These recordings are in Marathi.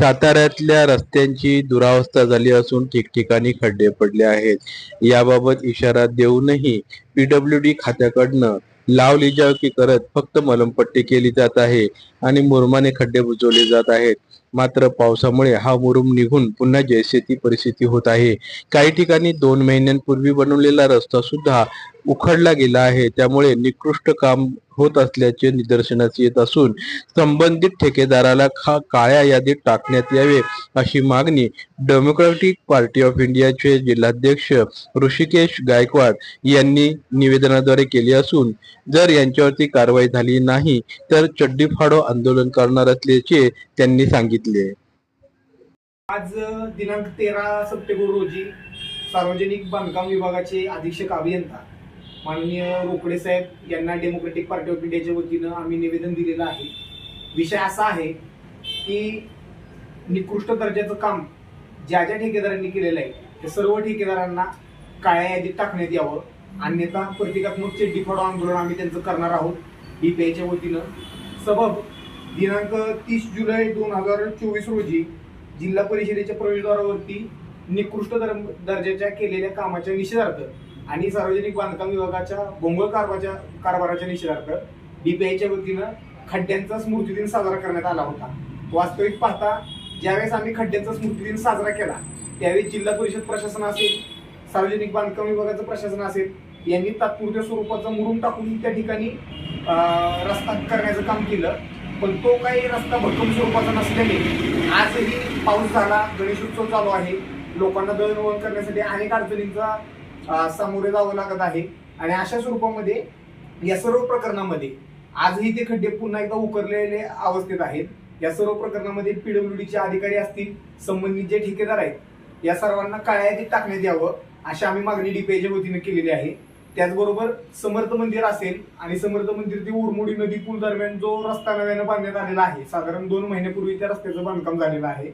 साताऱ्यातल्या रस्त्यांची दुरावस्था झाली असून ठिकठिकाणी खड्डे पडले आहेत. याबाबत इशारा देऊनही पीडब्ल्यूडी खात्याकडनं लावलिजावकी करत फक्त मलमपट्टी केली जात आहे आणि मुरमाने खड्डे बुजवले जात आहेत. मात्र पावसामुळे हा मुरुम निघून पुन्हा जैसे ती परिस्थिती होत आहे. काही ठिकाणी दोन महिन्यांपूर्वी बनवलेला रस्ता सुद्धा उखडला गेला आहे. त्यामुळे निकृष्ट काम होत असल्याचे निदर्शनास येत असून संबंधित ठेकेदाराला खा काळ्या यादीत टाकण्यात यावे अशी मागणी डेमोक्रॅटिक पार्टी ऑफ इंडियाचे जिल्हाध्यक्ष ऋषिकेश गायकवाड यांनी निवेदनाद्वारे केली असून जर यांच्यावरती कारवाई झाली नाही तर चड्डी फाडो आंदोलन करणार असल्याचे त्यांनी सांगितले. आज दिनांक तेरा सप्टेंबर रोजी सार्वजनिक बांधकाम विभागाचे अधीक्षक अभियंता माननीय रोकडे साहेब यांना डेमोक्रेटिक पार्टी ऑफ इंडियाच्या वतीनं आम्ही निवेदन दिलेलं आहे. विषय असा आहे की निकृष्ट दर्जाचं काम ज्या ज्या ठेकेदारांनी केलेलं आहे ते सर्व ठेकेदारांना काळ्या यादीत टाकण्यात यावं. अन्यथा प्रतिकात्मक चेड्डी फाडो आंदोलन आम्ही त्यांचं करणार आहोत. डीपीआयच्या वतीनं. सबब दिनांक तीस जुलै दोन हजार चोवीस रोजी जिल्हा परिषदेच्या प्रवेशद्वारावरती निकृष्ट दर दर्जाच्या केलेल्या कामाच्या निषेधार्थ आणि सार्वजनिक बांधकाम विभागाच्या भोंगळ कारभाराच्या कारभाराच्या निषेधार्थ डीपीआयच्या वतीनं खड्ड्यांचा स्मृती दिन साजरा करण्यात आला होता. वास्तविक पाहता ज्यावेळेस आम्ही खड्ड्यांचा स्मृती दिन साजरा केला त्यावेळी जिल्हा परिषद प्रशासन असेल सार्वजनिक बांधकाम विभागाचं प्रशासन असेल यांनी तात्पुरत्या स्वरूपाचा मुरुम टाकून त्या ठिकाणी रस्ता करण्याचं काम केलं. पण तो काही रस्ता भक्कम स्वरूपाचा नसल्याने आजही पाऊस झाला गणेशोत्सव चालू आहे. लोकांना दळणवळण करण्यासाठी अनेक अडचणींचा सामोरे जावं लागत आहे. आणि अशा स्वरूपामध्ये या सर्व प्रकरणामध्ये आजही ते खड्डे पुन्हा एकदा उकरलेले अवस्थेत आहेत. या सर्व प्रकरणामध्ये पीडब्ल्यूडीचे अधिकारी असतील संबंधित जे ठेकेदार आहेत या सर्वांना काळ्या यादीत टाकण्यात यावं अशी आम्ही मागणी डीपीआयच्या वतीने केलेली आहे. त्याचबरोबर समर्थ मंदिर असेल आणि समर्थ मंदिर ते उरमोडी नदी पूल दरम्यान जो रस्ता नव्यानं बांधण्यात आलेला आहे साधारण दोन महिन्यापूर्वी त्या रस्त्याचं बांधकाम झालेलं आहे.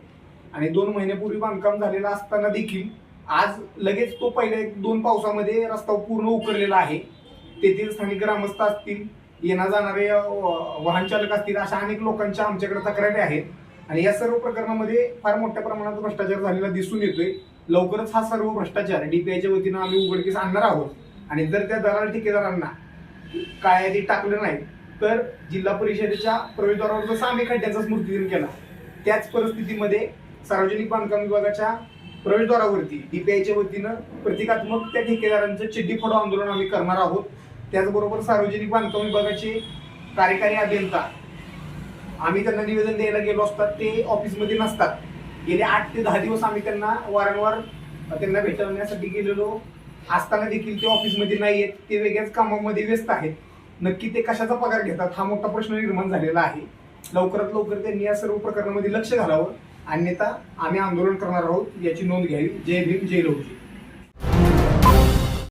आणि दोन महिन्यापूर्वी बांधकाम झालेलं असताना देखील आज लगेच तो पहिल्या एक दोन पावसामध्ये रस्ता पूर्ण उकरलेला आहे. तेथील स्थानिक ग्रामस्थ असतील येणार जाणारे वाहन चालक असतील अशा अनेक लोकांच्या आमच्याकडे तक्रारी आहेत. आणि या सर्व प्रकरणामध्ये फार मोठ्या प्रमाणात भ्रष्टाचार झालेला दिसून येतोय. लवकरच हा सर्व भ्रष्टाचार डीपीआयच्या वतीनं आम्ही उघडकीस आणणार आहोत. आणि जर त्या दलाल ठेकेदारांना काय यादी टाकलं नाही तर जिल्हा परिषदेच्या प्रवेशद्वारावर जसं आम्ही खड्ड्यांचा स्मृतिदिन केला त्याच परिस्थितीमध्ये सार्वजनिक बांधकाम विभागाच्या प्रवेशद्वारावरती डीपीआयच्या वतीनं प्रतिकात्मक त्या ठेकेदारांचं चिड्डी फोडो आंदोलन आम्ही करणार आहोत. त्याचबरोबर सार्वजनिक बांधकाम विभागाचे कार्यकारी अभियंता आम्ही त्यांना निवेदन द्यायला गेलो असतात ते ऑफिसमध्ये नसतात. गेले आठ ते दहा दिवस आम्ही त्यांना वारंवार त्यांना भेटवण्यासाठी गेलेलो असताना देखील ते ऑफिसमध्ये नाही आहेत ते वेगळ्याच कामामध्ये व्यस्त आहेत. नक्की ते कशाचा पगार घेतात हा मोठा प्रश्न निर्माण झालेला आहे. लवकरात लवकर त्यांनी या सर्व प्रकरणामध्ये लक्ष घालावं. अन्यथा आम्ही आंदोलन करणार आहोत याची नोंद घ्यावी. जय भीम जय लवजी